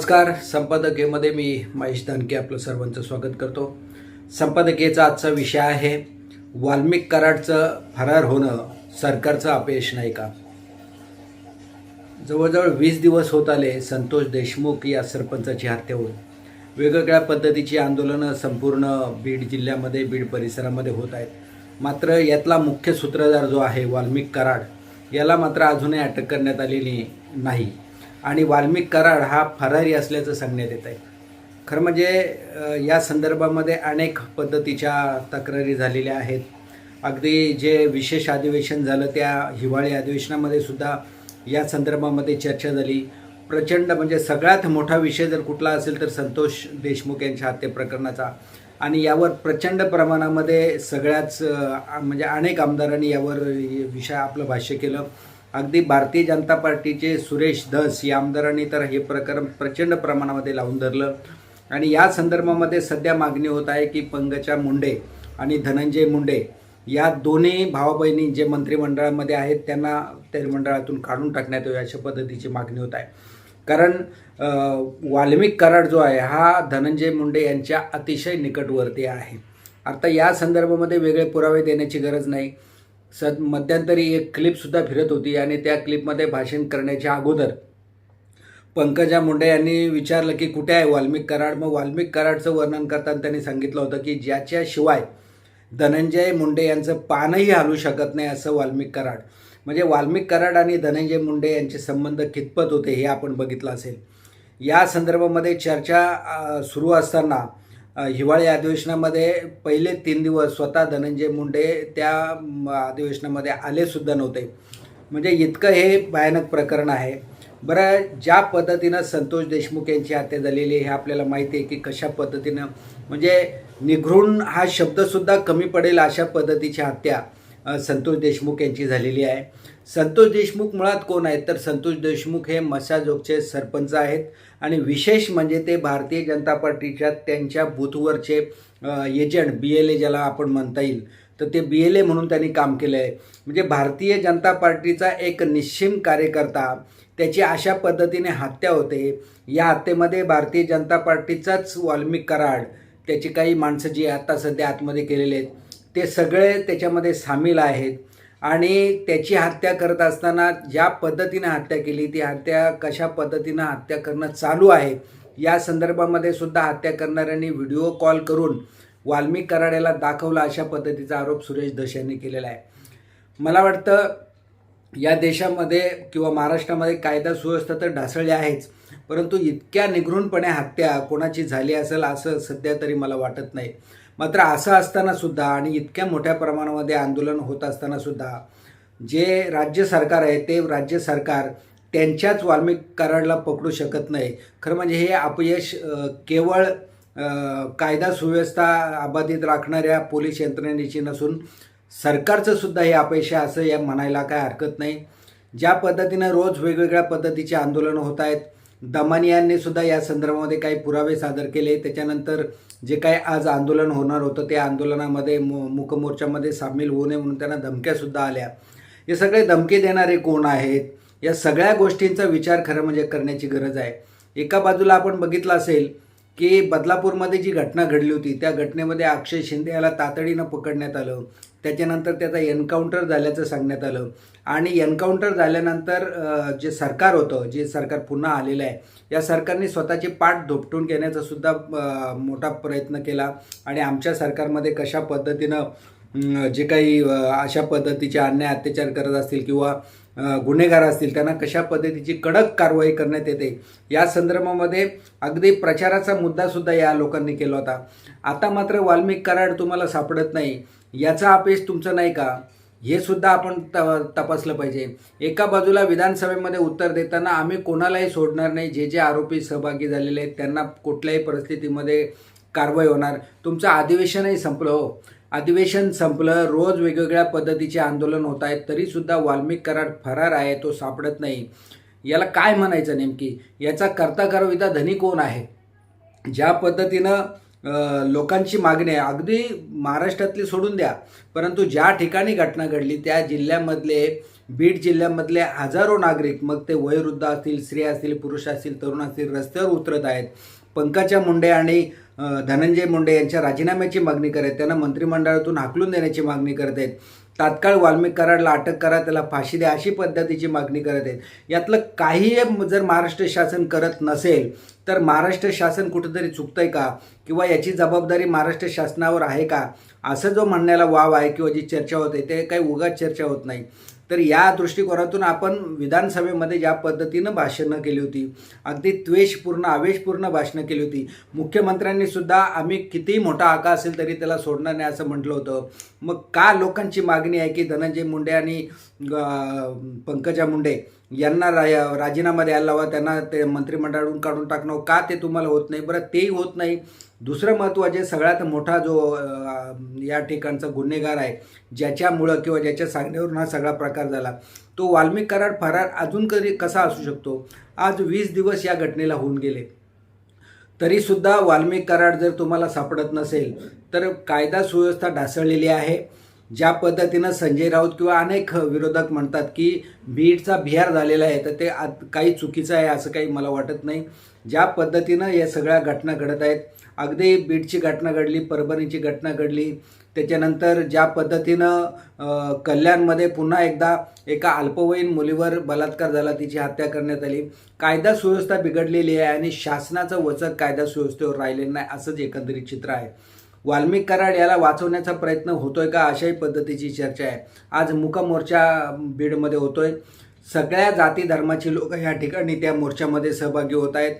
नमस्कार. संपादकीयमध्ये मी महेश दानके आपलं सर्वांचं स्वागत करतो. संपादकीयचा आजचा विषय आहे वाल्मिक कराडचं फरार होणं सरकारचं अपयश नाही का? जवळजवळ वीस दिवस होत आले संतोष देशमुख या सरपंचाची हत्या होऊन वेगवेगळ्या पद्धतीची आंदोलनं संपूर्ण बीड जिल्ह्यामध्ये बीड परिसरामध्ये होत आहेत. मात्र यातला मुख्य सूत्रधार जो आहे वाल्मिक कराड याला मात्र अजूनही अटक करण्यात आलेली नाही. आणि वाल्मिक कराड हा फरारी असल्याचं सांगण्यात येत आहे खरं म्हणजे या संदर्भामध्ये अनेक पद्धतीच्या तक्रारी झालेल्या आहेत. अगदी जे विशेष अधिवेशन झालं त्या हिवाळी अधिवेशनामध्ये सुद्धा या संदर्भामध्ये चर्चा झाली. प्रचंड म्हणजे सगळ्यात मोठा विषय जर कुठला असेल तर संतोष देशमुख यांच्या हत्ये प्रकरणाचा. आणि यावर प्रचंड प्रमाणामध्ये सगळ्याच म्हणजे अनेक आमदारांनी यावर विषय आपलं भाष्य केलं. अगदी भारतीय जनता पार्टीचे सुरेश धस या आमदारांनी तर हे प्रकरण प्रचंड प्रमाणामध्ये लावून धरलं. आणि या संदर्भामध्ये सध्या मागणी होत आहे की पंकजा मुंडे आणि धनंजय मुंडे या दोन्ही भावा बहिणी जे मंत्रिमंडळामध्ये आहेत त्यांना त्या मंडळातून काढून टाकण्यात यावी अशा पद्धतीची मागणी होत आहे. कारण वाल्मिक कराड जो आहे हा धनंजय मुंडे यांच्या अतिशय निकटवर्ती आहे. आता या संदर्भामध्ये वेगळे पुरावे देण्याची गरज नाही. सद मध्यंतरी एक क्लिपसुद्धा फिरत होती आणि त्या क्लिपमध्ये भाषण करण्याच्या अगोदर पंकजा मुंडे यांनी विचारलं की कुठे आहे वाल्मिक कराड? मग वाल्मिक कराडचं वर्णन करताना त्यांनी सांगितलं होतं की ज्याच्याशिवाय धनंजय मुंडे यांचं पानही हलू शकत नाही असं वाल्मिक कराड. म्हणजे वाल्मिक कराड आणि धनंजय मुंडे यांचे संबंध कितपत होते हे आपण बघितलं असेल. या संदर्भामध्ये चर्चा सुरू असताना हिवाळी अधिवेशनामध्ये पहिले तीन दिवस स्वतः धनंजय मुंडे त्या अधिवेशनामध्ये आलेसुद्धा नव्हते. म्हणजे इतकं हे भयानक प्रकरण आहे. बरं ज्या पद्धतीनं संतोष देशमुख यांची हत्या झालेली आहे हे आपल्याला माहिती आहे की कशा पद्धतीनं म्हणजे निघृण हा शब्दसुद्धा कमी पडेल अशा पद्धतीची हत्या संतोष देशमुख यांची झालेली आहे. संतोष देशमुख मुळात कोण आहेत? तर संतोष देशमुख हे मसाजोगचे सरपंच आहेत. आणि विशेष म्हणजे ते भारतीय जनता पार्टीच्या त्यांच्या बूथवरचे एजंट बी एल ए ज्याला आपण म्हणता येईल. तर ते बी एल ए म्हणून त्यांनी काम केलं आहे. म्हणजे भारतीय जनता पार्टीचा एक निश्चिम कार्यकर्ता त्याची अशा पद्धतीने हत्या होते. या हत्येमध्ये भारतीय जनता पार्टीचाच वाल्मिक कराड त्याची काही माणसं जी आता सध्या आतमध्ये केलेले आहेत ते सगळे त्याच्यामध्ये सामील आहेत. आणि त्याची हत्या करत असताना ज्या पद्धतीने हत्या केली ती हत्या कशा पद्धतीनं हत्या करणं चालू आहे या संदर्भामध्ये सुद्धा हत्या करणाऱ्यांनी व्हिडिओ कॉल करून वाल्मिक कराड्याला दाखवला अशा पद्धतीचा आरोप सुरेश दश यांनी केलेला आहे. मला वाटतं या देशामध्ये किंवा महाराष्ट्रामध्ये कायदा सुव्यवस्था तर ढासळली आहेच परंतु इतक्या निघृणपणे हत्या कोणाची झाली असेल असं सध्या तरी मला वाटत नाही. मात्र असं असताना सुद्धा आणि इतक्या मोठ्या प्रमाणामध्ये आंदोलन होत असताना सुद्धा जे राज्य सरकार आहे ते राज्य सरकार त्यांच्याच वाल्मिक कराडला पकडू शकत नाही. खरं म्हणजे हे अपयश केवळ कायदा सुव्यवस्था अबाधित राखणाऱ्या पोलीस यंत्रणेची नसून सरकारचं सुद्धा हे अपयश आहे असं या म्हणायला काय हरकत नाही. ज्या पद्धतीनं रोज वेगवेगळ्या पद्धतीचे आंदोलनं होत आहेत दमानी यांनी सुद्धा या संदर्भामध्ये काही पुरावे सादर केले. त्याच्यानंतर जे काय आज आंदोलन होणार होतं त्या आंदोलनामध्ये मु मुकमोर्चामध्ये सामील होऊ नये म्हणून त्यांना धमक्यासुद्धा आल्या. हे सगळे धमके देणारे कोण आहेत? या सगळ्या गोष्टींचा विचार खरं म्हणजे करण्याची गरज आहे. एका बाजूला आपण बघितलं असेल की बदलापूरमध्ये जी घटना घडली होती त्या घटनेमध्ये अक्षय शिंदे याला तातडीनं पकडण्यात आलं. त्याच्यानंतर त्याचा एन्काउंटर झाल्याचं सांगण्यात आलं. आणि एन्काउंटर झाल्यानंतर जे सरकार होतं जे सरकार पुन्हा आलेलं आहे या सरकारने स्वतःची पाठ धोपटून घेण्याचा सुद्धा मोठा प्रयत्न केला. आणि आमच्या सरकारमध्ये कशा पद्धतीनं जे काही अशा पद्धतीचे अन्याय अत्याचार करत असतील किंवा गुन्हेगार असतील त्यांना कशा पद्धतीची कडक कारवाई करण्यात येते या संदर्भामध्ये अगदी प्रचाराचा मुद्दासुद्धा या लोकांनी केला होता. आता मात्र वाल्मिक कराड तुम्हाला सापडत नाही याचा अपेश तुमचं नाही का? हे सुद्धा आपण त तपासलं पाहिजे. एका बाजूला विधानसभेमध्ये उत्तर देताना आम्ही कोणालाही सोडणार नाही जे जे आरोपी सहभागी झालेले आहेत त्यांना कुठल्याही परिस्थितीमध्ये कारवाई होणार. तुमचं अधिवेशनही संपलं हो. अधिवेशन संपलं रोज वेगवेगळ्या पद्धतीचे आंदोलन होत आहेत तरीसुद्धा वाल्मिक कराड फरार आहे तो सापडत नाही. याला काय म्हणायचं नेमकी? याचा कर्ता करविता धनी कोण आहे? ज्या पद्धतीनं लोकांची मागणी आहे अगदी महाराष्ट्रातली सोडून द्या परंतु ज्या ठिकाणी घटना घडली त्या जिल्ह्यामधले बीड जिल्ह्यामधले हजारो नागरिक मग ते वयोवृद्ध असतील स्त्रिया असतील पुरुष असतील तरुण असतील रस्त्यावर उतरत आहेत. पंकजा मुंडे आणि धनंजय मुंडे यांच्या राजीनाम्याची मागणी करत आहेत. त्यांना मंत्रिमंडळातून हाकलून देण्याची मागणी करत आहेत. तात्काळ वाल्मिक कराडला अटक करा त्याला फाशी द्या अशी पद्धतीची मागणी करत आहेत. यातलं काही जर महाराष्ट्र शासन करत नसेल तर महाराष्ट्र शासन कुठंतरी चुकतंय का? किंवा याची जबाबदारी महाराष्ट्र शासनावर आहे का? असं जो म्हणण्याला वाव आहे किंवा जी चर्चा होते ते काही उगाच चर्चा होत नाही. तर या दृष्टिकोनातून आपण विधानसभेमध्ये ज्या पद्धतीनं भाषणं केली होती अगदी त्वेषपूर्ण आवेशपूर्ण भाषणं केली होती मुख्यमंत्र्यांनी सुद्धा आम्ही कितीही मोठा आका असेल तरी त्याला सोडणार नाही असं म्हटलं होतं. मग का लोकांची मागणी आहे की धनंजय मुंडे आणि पंकजा मुंडे यांना रा राजीनामा द्यायला हवा त्यांना ते मंत्रिमंडळातून काढून टाकणं हो, का ते तुम्हाला होत नाही? बरं तेही होत नाही. दुसरं महत्त्वाचे सगळ्यात मोठा जो या ठिकाणचा गुन्हेगार आहे ज्याच्यामुळं किंवा ज्याच्या सांगण्यावरून हा सगळा प्रकार झाला तो वाल्मिक कराड फरार अजून कधी कसा असू शकतो? आज वीस दिवस या घटनेला होऊन गेले. तरीसुद्धा वाल्मिक कराड जर तुम्हाला सापडत नसेल तर कायदा सुव्यवस्था ढासळलेली आहे. ज्या पद्धतीनं संजय राऊत किंवा अनेक विरोधक म्हणतात की बीडचा बिहार झालेला आहे तर ते आत काही चुकीचं आहे असं काही मला वाटत नाही. ज्या पद्धतीनं या सगळ्या घटना घडत आहेत अगदी बीडची घटना घडली परभणीची घटना घडली त्याच्यानंतर ज्या पद्धतीनं कल्याणमध्ये पुन्हा एकदा एका अल्पवयीन मुलीवर बलात्कार झाला तिची हत्या करण्यात आली. कायदा सुव्यवस्था बिघडलेली आहे आणि शासनाचं वचक कायदा सुव्यवस्थेवर राहिलेलं नाही असंच एकंदरीत चित्र आहे. वाल्मिक कराड याला वाचवण्याचा प्रयत्न होतोय का अशाही पद्धतीची चर्चा आहे. आज मुकमोर्चा बीडमध्ये होतोय. सगळ्या जाती धर्माची लोक या ठिकाणी त्या मोर्चामध्ये सहभागी होत आहेत.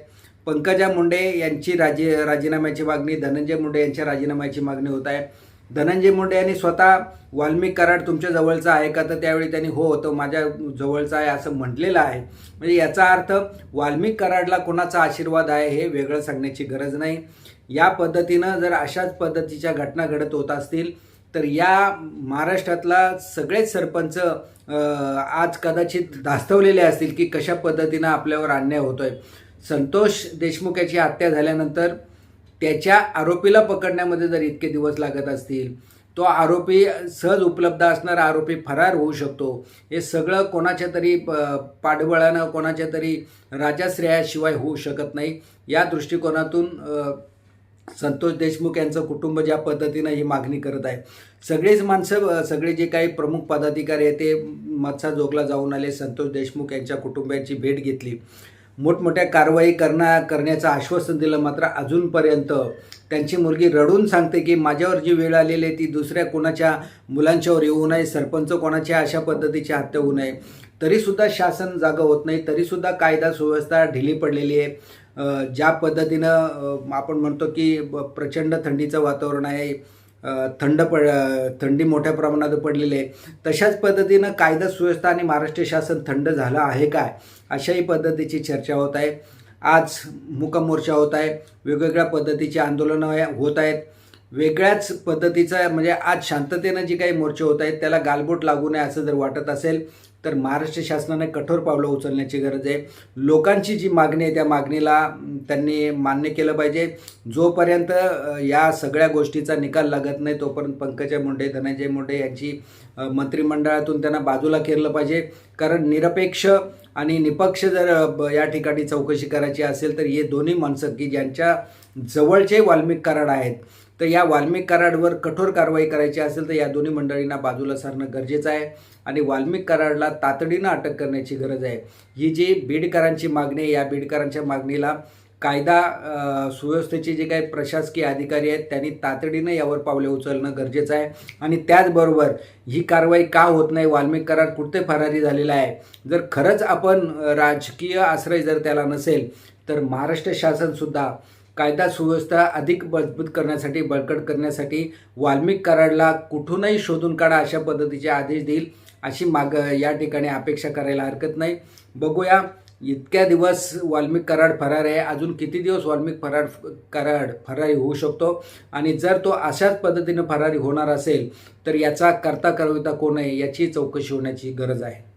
पंकजा मुंडे यांची राजी राजीनाम्याची मागणी धनंजय मुंडे यांच्या राजीनाम्याची मागणी होत आहे. धनंजय मुंडे यांनी स्वतः वाल्मिक कराड तुमच्या जवळचा आहे का? तर त्यावेळी त्यांनी हो तो माझ्या जवळचा आहे असं म्हटलेलं आहे. म्हणजे याचा अर्थ वाल्मिक कराडला कोणाचा आशीर्वाद आहे हे वेगळं सांगण्याची गरज नाही. या पद्धतीनं जर अशाच पद्धतीच्या घटना घडत होत असतील तर या महाराष्ट्रातला सगळेच सरपंच आज कदाचित धास्तवलेले असतील की कशा पद्धतीनं आपल्यावर अन्याय होतोय. संतोष देशमुख याची हत्या झाल्यानंतर त्याच्या आरोपीला पकडण्यामध्ये जर इतके दिवस लागत असतील तो आरोपी सहज उपलब्ध असणारा आरोपी फरार होऊ शकतो. हे सगळं कोणाच्या तरी प- पाठबळानं कोणाच्या तरी राजाश्रयाशिवाय होऊ शकत नाही. या दृष्टिकोनातून संतोष देशमुख यांचं कुटुंब ज्या पद्धतीनं ही मागणी करत आहे. सगळेच माणसं सगळे जे काही प्रमुख पदाधिकारी आहेत ते मत्सा जोगला जाऊन आले संतोष देशमुख यांच्या कुटुंबियांची भेट घेतली. मोठमोठ्या कारवाई करण्या करण्याचं आश्वासन दिलं मात्र अजूनपर्यंत त्यांची मुलगी रडून सांगते की माझ्यावर जी वेळ आलेली आहे ती दुसऱ्या कोणाच्या मुलांच्यावर येऊ नये सरपंच कोणाच्या अशा पद्धतीची हत्या होऊ नये. तरीसुद्धा शासन जागं होत नाही तरीसुद्धा कायदा सुव्यवस्था ढिली पडलेली आहे. ज्या पद्धतीनं आपण म्हणतो की ब- प्रचंड थंडीचं वातावरण आहे थंड पड थंडी मोठ्या प्रमाणात पडलेली आहे. तशाच पद्धतीनं कायदा सुव्यवस्था आणि महाराष्ट्र शासन थंड झालं आहे काय अशाही पद्धतीची चर्चा होत आहे. आज मुका मोर्चा होत आहे. वेगवेगळ्या पद्धतीची आंदोलनं होत आहेत. वेगळ्याच पद्धतीचा म्हणजे आज शांततेनं जी काही मोर्चे होत आहेत त्याला गालबोट लागू नये असं जर वाटत असेल तर महाराष्ट्र शासनाने कठोर पावलं उचलण्याची गरज आहे. लोकांची जी मागणी आहे त्या मागणीला त्यांनी मान्य केलं पाहिजे. जोपर्यंत या सगळ्या गोष्टीचा निकाल लागत नाही तोपर्यंत पंकजा मुंडे धनंजय मुंडे यांची मंत्रिमंडळातून त्यांना बाजूला केलं पाहिजे. कारण निरपेक्ष आणि निपक्ष जर ब- या ठिकाणी चौकशी करायची असेल तर हे दोन्ही माणसं की ज्यांच्या जवळचे वाल्मिक कराड आहेत तर या वाल्मिक कराडवर कठोर कारवाई करायची असेल तर या दोन्ही मंडळींना बाजूला सारणं गरजेचं आहे. आणि वाल्मिक कराडला तातडीनं अटक करण्याची गरज आहे. ही जी बीडकरांची मागणी आहे या बीडकरांच्या मागणीला कायदा सुव्यवस्थेचे जे काही प्रशासकीय अधिकारी आहेत त्यांनी तातडीनं यावर पावले उचलणं गरजेचं आहे. आणि त्याचबरोबर ही कारवाई का होत नाही वाल्मिक करार कुठे फरारी झालेला आहे? जर खरंच आपण राजकीय आश्रय जर त्याला नसेल तर महाराष्ट्र शासनसुद्धा कायदा सुव्यवस्था अधिक मजबूत करण्यासाठी बळकट करण्यासाठी वाल्मिक कराडला कुठूनही शोधून काढा अशा पद्धतीचे आदेश देईल अशी माग या ठिकाणी अपेक्षा करायला हरकत नाही. बघूया इतक्या दिवस वाल्मिक कराड फरार आहे. अजून किती दिवस वाल्मिक फराड कराड फरारी होऊ शकतो? आणि जर तो अशाच पद्धतीनं फरारी होणार असेल तर याचा करता करविता कोण आहे? याची चौकशी होण्याची गरज आहे.